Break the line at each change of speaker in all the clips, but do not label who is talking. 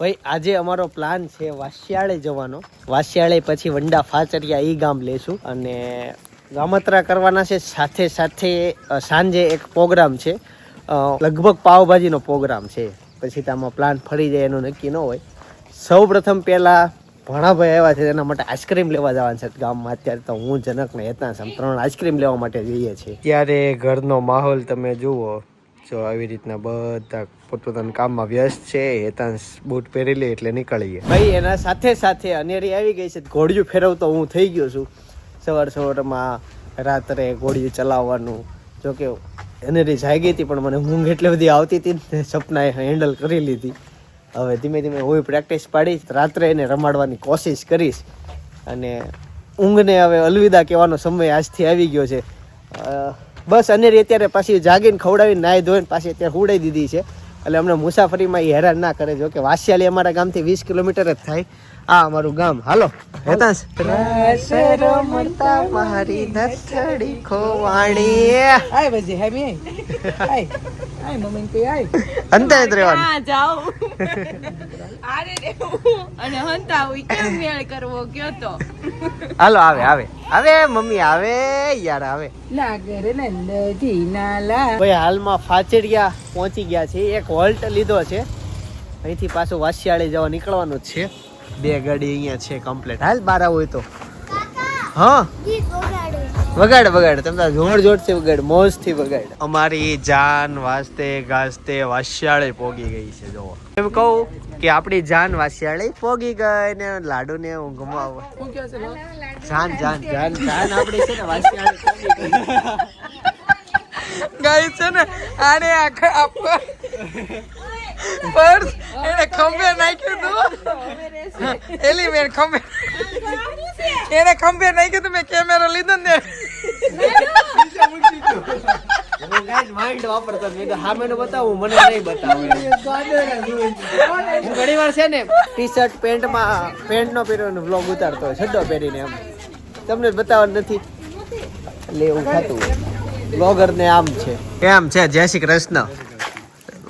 ભાઈ, આજે અમારો પ્લાન છે વાસિયાળે જવાનો. વાસિયાળે પછી વંડા ફાચરિયા ઈ ગામ લેશું અને ગામત્રા કરવાના છે. સાથે સાથે સાંજે એક પ્રોગ્રામ છે. લગભગ પાવભાજીનો પ્રોગ્રામ છે. પછી આમાં પ્લાન ફરી જાય, એનું નક્કી ન હોય. સૌ પ્રથમ પહેલા ભણાભાઈ આવ્યા છે તેના માટે આઈસ્ક્રીમ લેવા જવાનું છે. ગામમાં અત્યારે તો હું જનક ને હેતાંશ આમ ત્રણ આઈસ્ક્રીમ લેવા માટે જઈએ છીએ. ત્યારે ઘરનો માહોલ તમે જુઓ. જો આવી રીતના બધા પોતપોતાના કામમાં વ્યસ્ત છે હેતાંશ બૂટ પહેરી લે એટલે નીકળીએ ભાઈ, એના સાથે સાથે અનેરી આવી ગઈ છે. ઘોડિયું ફેરવતો હું થઈ ગયો છું. સવાર સવારમાં રાત્રે ઘોડિયું ચલાવવાનું, જો કે અનેરી જાગી હતી, પણ મને ઊંઘ એટલી બધી આવતી હતી ને સપનાએ હેન્ડલ કરી લીધી. હવે ધીમે ધીમે હું પ્રેક્ટિસ પાડીશ, રાત્રે એને રમાડવાની કોશિશ કરીશ. અને ઊંઘને હવે અલવિદા કહેવાનો સમય આજથી આવી ગયો છે. બસ અનેરી અત્યારે પાછી જાગીને ખવડાવીને નાહી ધોઈને પાછી અત્યારે હુડાઈ દીધી છે. એટલે અમને મુસાફરીમાં એ હેરાન ના કરે જો કે વાસિયાલી અમારા ગામથી વીસ કિલોમીટર જ થાય. આ અમારું ગામ. હાલો હેતાંશ. મારી નથડી ખોવાણી
આય બજે હે મી આય. આય મમ્મી આય.
અંતે જ રહેવાનું
હા જાઉં આરે રેવું અને હંતા કેમ મેળ કરવો કયો તો?
હાલો આવે આવે. આવે મમ્મી આવે યાર આવે.
નાગર નંદજી નાલા.
ભાઈ હાલમાં ફાચડિયા પહોંચી ગયા છે. એક હોલ્ટ લીધો છે. અહીંથી પાછું વાસિયાળે જવા નીકળવાનું છે. બે ગાડી અહીંયા છે કમ્પ્લીટ હાલ બાર હોય તો. હા? વગાડ વગાડ. તમને જોર જોડથી વગાડ મોજથી વગાડ. અમારી જાન વાસ્તે ગાસ્તે વાસ્યાળે પોગી ગઈ છે જોવો એમ કહું કે આપણી જાન વાસ્યાળે પોગી ગઈ ને લાડુ ને હું ગમાવ.
છે
જાન જાન જાન જાન આપણી છે ને વાસ્યાળે પોગી ગઈ.
ગાય છે ને આને આખા આપવા. પર્સ એને ખંભે નાખ્યું તું. એલિમેન્ટ ખંભે એને ખંભે નાખ્યું તું મેં કેમેરો લીધો ને
માઇન્ડ વાપરતો મેં કીધું સામેનું બતાવું, મને નહીં બતાવું. ઘણી વાર છે ને ટી શર્ટ પેન્ટમાં પેન્ટ નો પહેર્યો વ્લોગ ઉતારતો હોય, છડ્ડો પહેરીને એમ. તમને બતાવવાનું નથી. એટલે એવું થતું બ્લોગર ને આમ છે. કેમ છે? જય શ્રી કૃષ્ણ.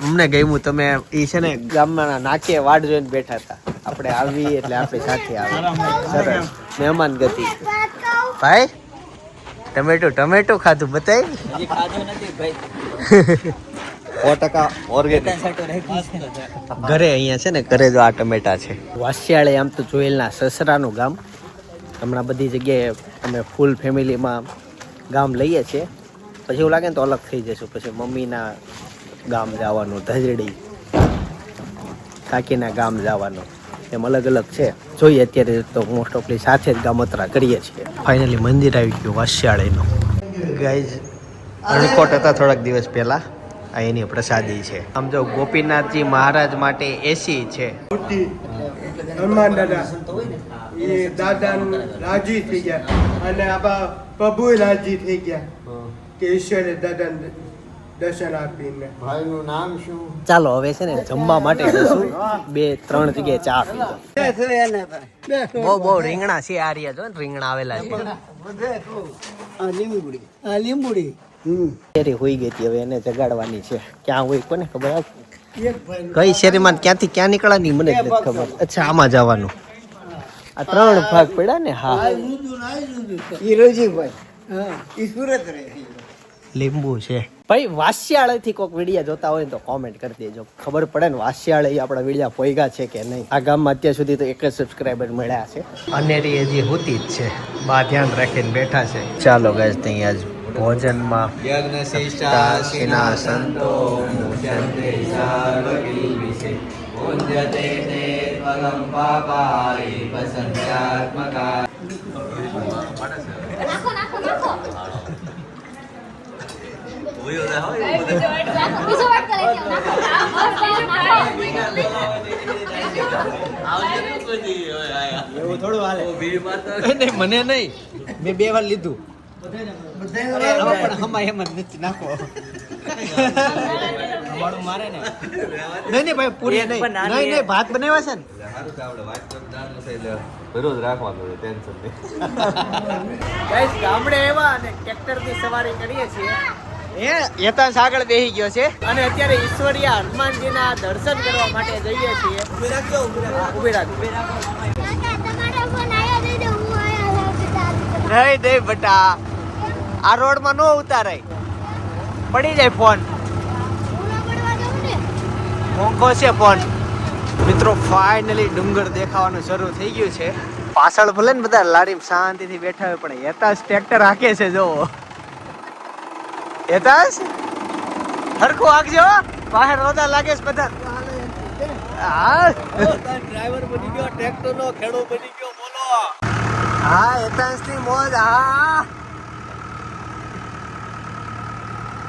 અમને ગમ્યું, તમે ઈ છે ને ગામમાં નાકે વાડ જોઈને બેઠા હતા. આપણે આવી એટલે આપણે સાથે આવે. સરસ. મહેમાન ગતિ. ભાઈ? ટમેટો ટમેટો ખાધું બતાય. સો ટકા ઓર્ગેનિક ઘરે અહીંયા છે ને ઘરે જો આ ટમેટા છે. વાસિયાળે આમ તો જોયેલના સસરાનું ગામ. હમણાં બધી જગ્યાએ અમે ફૂલ ફેમિલીમાં ગામ લઈએ છીએ. પછી એવું લાગે ને તો અલગ થઈ જશું. પછી મમ્મીના ગામ જવાનું ધજડી કાકીના ગામ જવાનું. એમ અલગ અલગ છે. જોઈએ અત્યારે તો મોસ્ટ ઓફલી સાથે જ ગામત્રા કરીએ છીએ. ફાઇનલી મંદિર આવી ગયું વાસિયાળીનું ગાઈઝ રણકોટ હતા થોડાક દિવસ પહેલા. આ એની પ્રસાદી છે. આમ જો ગોપીનાથજી મહારાજ માટે એસી છે.
હનુમાન દાદા એ દાદા રાજી થઈ ગયા. અને આપણા પ્રભુ રાજી થઈ ગયા કે ઈશ્વરે દાદા દર્શન આપીને.
ચાલો હવે છે ને જમવા માટે જશું બે ત્રણ જગ્યાએ ચા પી બહુ બહુ રીંગણા છે આ રહ્યા જો ને રીંગણા આવેલા છે.
આ લીંબુડી.
શેરી હોઈ ગઈ હતી હવે એને જગાડવાની છે. ક્યાં હોય કોને ખબર કઈ શેરીમાં ક્યાંથી ક્યાં નીકળવાની મને જ નથી ખબર. અચ્છા આમાં જવાનું. આ ત્રણ ભાગ પડ્યા ને? હા. લીંબુ છે. ભાઈ વાસિયાળેથી કોઈક વિડીયા જોતા હોય ને તો કોમેન્ટ કરી દેજો. ખબર પડે ને વાસિયાળે આપણા વિડીયા પોઈગા છે કે નહીં. આ ગામમાં અત્યાર સુધી તો એક જ સબસ્ક્રાઈબર મળ્યા છે. અનેરી હજી હોતી જ છે. બા ધ્યાન રાખીને બેઠા છે. ચાલો ગાય ત્યાં જ ભોજનમાં સપ્તાશીના સંતો મુચંતે સર્વકિલ્બિષે પુંજતે તે ત્વગમ પાપાય વસંત્યાત્મકા
નાખો નાખો નાખો બીજો વાટ કરે છે નાખો
મને નહીં. મેં બે વાર લીધું. પણ હમાય એમ જ નથી નાખો. મારે ને. નહીં નહીં ભાઈ પૂરી નહીં. નહીં નહીં ભાત બનાવ્યા છે ને?
રોજ રાખવાનું ટેન્શન નહીં
ગાઈસ ગામડે એવા અને ટ્રેક્ટરની સવારી કરીએ છીએ. એ યતાંશ આગળ બેસી ગયો છે. અને અત્યારે ઈશ્વરિયા હનુમાનજીના દર્શન કરવા માટે જઈએ છીએ. ઊભી રાખ
દઈ દો હું
બટા. આ રોડમાં નો ઉતારાય. પડી જાય ફોન મોંઘો છે ફોન મિત્રો ફાઇનલી ડુંગર દેખાવાનું શરૂ થઈ ગયું છે. પાછળ ભલે ને બધા લારી શાંતિથી બેઠા હોય પણ હેતાશ ટ્રેક્ટર હાકે છે જો હેતાશ હરખું હાકજો બહાર રોદા લાગે છે બધા. હા ડ્રાઈવર બની ગયો ટ્રેક્ટર નો ખેડો બની ગયો બોલો હા હેતાશની મોજ હા.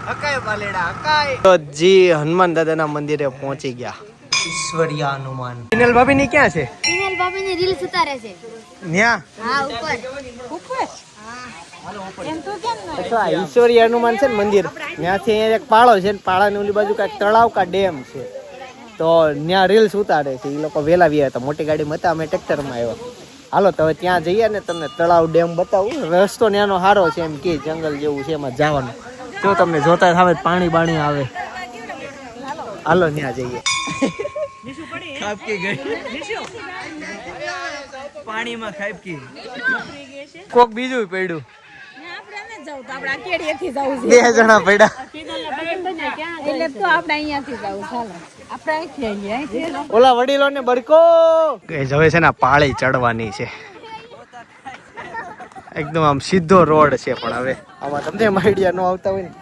હકાય બાલેડા હકાય. તો જી હનુમાન દાદાના મંદિરે પહોંચી ગયા. ઈશ્વરિયા હનુમાન. હિનલ ભાભી ની ક્યાં છે?
પિનલ ભાભી ની રીલ્સ ઉતારે છે.
ન્યા?
હા ઉપર?
ઈશ્વરી હનુમાન છે ને મંદિર. ત્યાંથી અહીંયા એક પાળો છે ને પાળાની ઓલી બાજુ કાંઈક તળાવ કા ડેમ છે. તો ત્યાં રીલ્સ ઉતારે છે. એ લોકો વેલા વ્યા હતા. મોટી ગાડીમાં હતા. અમે ટ્રેક્ટરમાં આવ્યા. હાલો તો હવે ત્યાં જઈએ ને તમને તળાવ ડેમ બતાવું. રસ્તો ત્યાંનો સારો છે એમ કે જંગલ જેવું છે એમાં જવાનું. જો તમને જોતા સામે પાણી બાણી આવે. હાલો ત્યાં જઈએ.
પાણીમાં ખાઈપકી
કોક બીજું પડ્યું.
જવું તો આપણે આ કેડીએથી છે.
બે જણા પડ્યા.
એટલે તો આપણે અહીંયાથી જવું ચાલો. આપણે અહીંથી આવીએ
ઓલા વડીલો ને બડકો હવે છે ને પાળી ચડવાની છે. એકદમ આમ સીધો રોડ છે પણ હવે. આમાં તમને આઈડિયા ન આવતા હોય ને.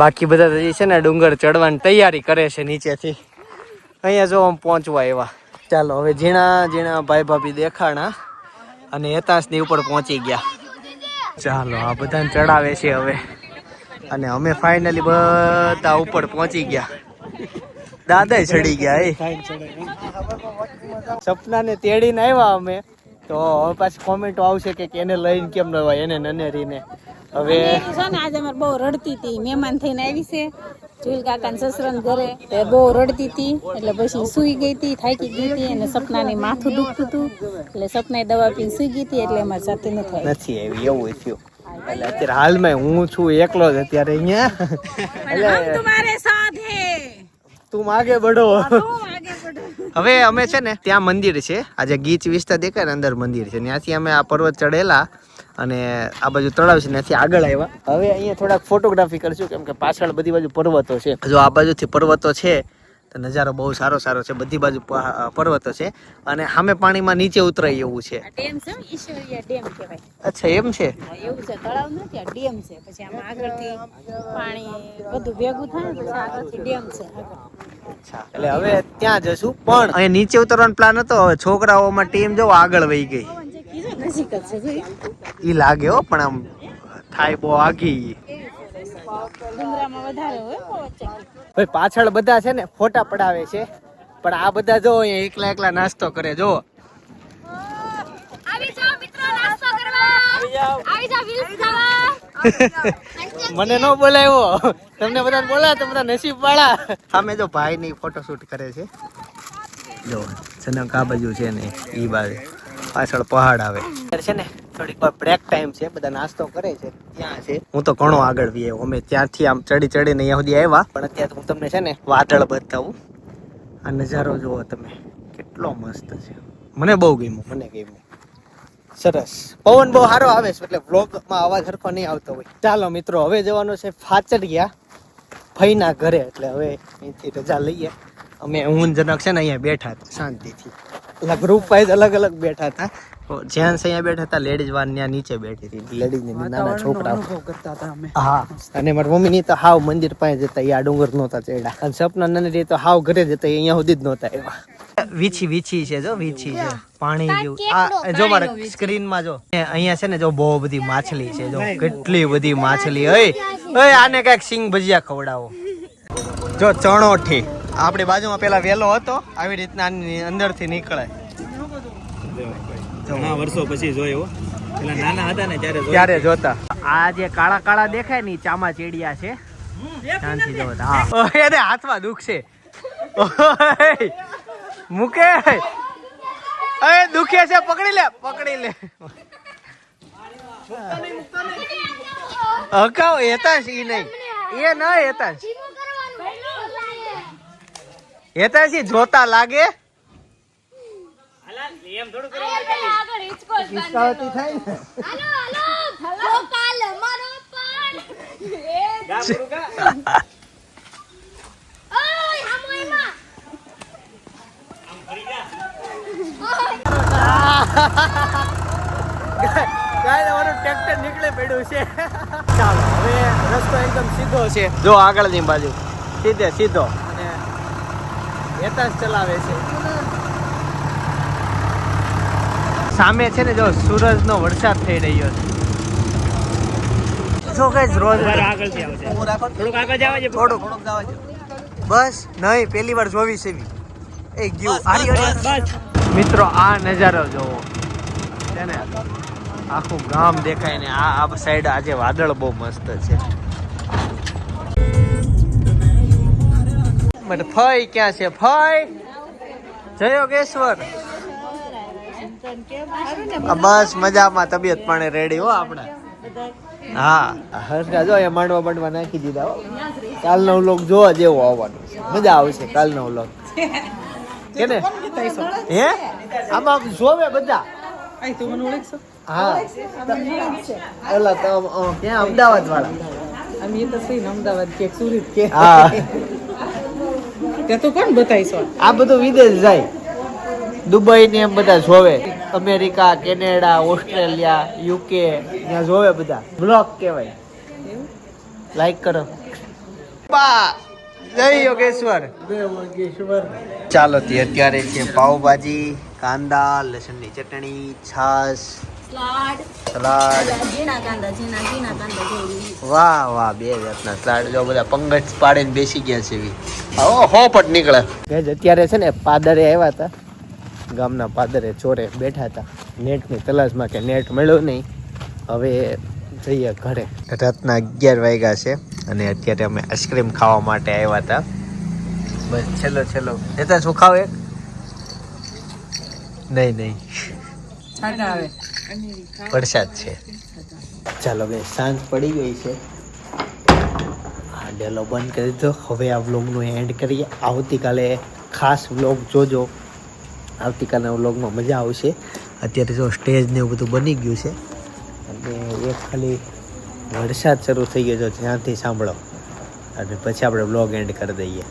બાકી બધા તો છે ને ડુંગર ચડવાની તૈયારી કરે છે નીચેથી. અહીંયા જો આમ પહોંચવા એવા ચાલો હવે ઝીણા ઝીણા ભાઈ ભાભી દેખાણા. અને હેતાંશની ઉપર પહોંચી ગયા. ચાલો આ બધાને ચડાવે છે હવે. અને અમે ફાઇનલી બધા ઉપર પહોંચી ગયા. દાદા ચડી ગયા એ. સપનાને તેડીને આવ્યા અમે. તો હવે પાછી કોમેન્ટો આવશે કે એને લઈને કેમ ન હોય એને નનેરીને હવે
છે ને આજે અમારે બહુ રડતી હતી મહેમાન થઈને આવી છે. જુલ કાકા સસરાને ઘરે તે બહુ રડતી હતી એટલે પછી સુઈ ગઈ હતી થાકી ગઈ હતી અને સપનાની માથું દુખતું હતું. એટલે સપનાએ દવા પીને સુઈ ગઈ હતી એટલે અમારે સાથે નથી
નથી આવી એવું થયું. એટલે અત્યારે હાલમાં હું છું એકલો જ અત્યારે અહીંયા. એટલે
તમારે સાથે
તું માગે બડો હવે અમે છે ને ત્યાં મંદિર છે. આજે ગીચ વિસ્તાર દેખાય ને અંદર મંદિર છે. ત્યાંથી અમે આ પર્વત ચડેલા. અને આ બાજુ તળાવ છે ત્યાંથી આગળ આવ્યા. હવે અહીંયા થોડાક ફોટોગ્રાફી કરશું કેમ કે પાછળ બધી બાજુ પર્વતો છે. જો આ બાજુથી પર્વતો છે તો નજારો બહુ સારો સારો છે બધી બાજુ પ- પર્વતો છે. અને સામે પાણીમાં નીચે ઉતરાય એવું છે.
ડેમ છે ઈશ્વરીય ડેમ કહેવાય.
અચ્છા એમ છે?
એવું છે તળાવ નથી આ ડેમ છે. પછી આમાં આગળથી પાણી બધું ભેગું થાય પછી આગળથી ડેમ છે.
અચ્છા એટલે હવે ત્યાં જશું. પણ અહીંયા નીચે ઉતરવાનો પ્લાન હતો હવે છોકરાઓમાં ટીમ જો આગળ વહી ગઈ.
નજીક જ છે.
ઈ લાગે હો પણ આમ થાય બહુ આગી.
ડુંગરામાં વધારે હોય વચ્ચે
ભાઈ પાછળ બધા છે ને ફોટા પડાવે છે પણ આ બધા જો અહીંયા એકલા એકલા નાસ્તો કરે જો.
આવી જાઓ મિત્રો નાસ્તો કરવા. આવી જાઓ રીલ્સ ખાવા.
મને ન બોલાવ્યો તમને બધાને બોલાય તો બધા નસીબ વાળા. સામે જો ભાઈ ની ફોટોશૂટ કરે છે. જો જનક આ બાજુ છે ને ઈ બાજુ. પાછળ પહાડ આવે. છે ને થોડીક વાર બ્રેક ટાઈમ છે બધા નાસ્તો કરે છે ત્યાં છે. હું તો ઘણો આગળ વી આવ્યો. અમે ત્યાંથી આમ ચડી ચડીને અહીંયા સુધી આવ્યા. પણ અત્યારે હું તમને છે ને વાદળ બતાવું. આ નજારો જુઓ તમે. કેટલો મસ્ત છે. મને બહુ ગમ્યું. મને ગમ્યું. સરસ. પવન બહુ સારો આવે છે એટલે વ્લોગમાં અવાજ હરખો નહીં આવતો હોય. ચાલો મિત્રો હવે જવાનું છે ફાચરિયા ફઈના ઘરે. એટલે હવે અહીંથી રજા લઈએ. અમે હું જનક છે ને અહીંયા બેઠા શાંતિથી. એટલે ગ્રુપ વાઇઝ અલગ અલગ બેઠા હતા. જેન્ટ્સ અહીંયા બેઠા હતા લેડીઝ વાન ત્યાં નીચે બેઠી હતી. લેડીઝ ને નાના છોકરા
કરતા હતા અમે.
હા અને મારી મમ્મી ની તો હાવ મંદિર પાસે જતા અહીંયા ડુંગર નહોતા ચડ્યા. અને સપના નંદરી તો હાવ ઘરે જતા અહીંયા સુધી જ નહોતા આવ્યા. વીછી વીછી છે જો વીછી છે. પાણી જેવું. આ જો મારે સ્ક્રીનમાં જો. અહીંયા છે ને જો બહુ બધી માછલી છે જો. કેટલી બધી માછલી. ઓય ઓય આને કંઈક સિંગ ભજીયા ખવડાવો. જો ચણોઠી. આપણી બાજુમાં પેલા વેલો હતો આવી રીતના અંદરથી નીકળે
ઘણા વર્ષો પછી જોયો. પેલા નાના હતા ને ત્યારે જોયો.
ત્યારે જોતા. આ જે કાળા કાળા દેખાય ને ચામા ચેડિયા છે. ધ્યાનથી જોતા હા. એને હાથમાં દુખ છે ઓય, મૂકે અરે દુખે છે પકડી લે પકડી લે. હકાવ હેતાશ ઈ નહીં. એ ન હેતાશ. હેતાશ ઈ જોતા લાગે? ટ્રેક્ટર નીકળે પડ્યું છે. ચાલો હવે રસ્તો એકદમ સીધો છે. જો આગળની બાજુ. સીધે સીધો. અને જ ચલાવે છે. સામે છે ને જો સૂરજનો વરસાદ થઈ રહ્યો છે. જો કઈ રોજ
થોડુંક આગળ જવા છે
થોડુંક બસ નહીં પહેલી વાર જોવી છે એવી. એ ગયું. આરી આરી. મિત્રો આ નજારો જોવો. છે ને? આખું ગામ દેખાય ને આ આ સાઈડ આજે વાદળ બહુ મસ્ત છે. બટ ફઈ ક્યાં છે? ફઈ જય યોગેશ્વર. બસ મજામાં તબિયત પાણી રેડી હો આપણે. હા હર્ષા જો એ માંડવા માંડવા નાખી દીધા હો. કાલનો વ્લોગ જોવા જેવો આવવાનો છે. મજા આવશે કાલનો વ્લોગ. કે ને? હે? આમાં જોવે બધા. હા. ઓલા તો અમદાવાદ કે અમદાવાદ કે. હા. આ બધું વિદેશ જાય. દુબઈ ને એમ બધા જોવે. અમેરિકા કેનેડા ઓસ્ટ્રેલિયા યુકે ત્યાં જોવે બધા. બ્લોક કહેવાય. લાઈક કરો. બા જય યોગેશ્વર. ચાલો તે અત્યારે છે પાવભાજી કાંદા લસણની ચટણી છાશ સલાડ વાહ વાહ બે જાતના સલાડ જો બધા પંગજ પાડીને બેસી ગયા છે એવી. હોપટ નીકળે. ગેજ અત્યારે છે ને પાદરે આવ્યા હતા. ગામના પાદરે ચોરે બેઠા હતા. નેટની તલાશમાં કે નેટ મળ્યો નહીં. હવે જઈએ ઘરે. રાતના અગિયાર વાગ્યા છે અને અત્યારે અમે આઈસ્ક્રીમ ખાવા માટે આવ્યા હતા. બસ છેલ્લો છેલ્લો. જતા શું ખાવ એક? નહીં નહીં. વરસાદ છે. ચાલો બે સાંજ પડી ગઈ છે. આ ડેલો બંધ કરી દીધો. હવે આ વ્લોગનું એન્ડ કરીએ. આવતીકાલે ખાસ વ્લોગ જોજો. આવતીકાલના વ્લોગમાં મજા આવશે. અત્યારે જો સ્ટેજ ને એવું બધું બની ગયું છે. અને એક ખાલી વરસાદ શરૂ થઈ ગયો છે. ત્યાંથી સાંભળો. અને પછી આપણે વ્લોગ એન્ડ કરી દઈએ.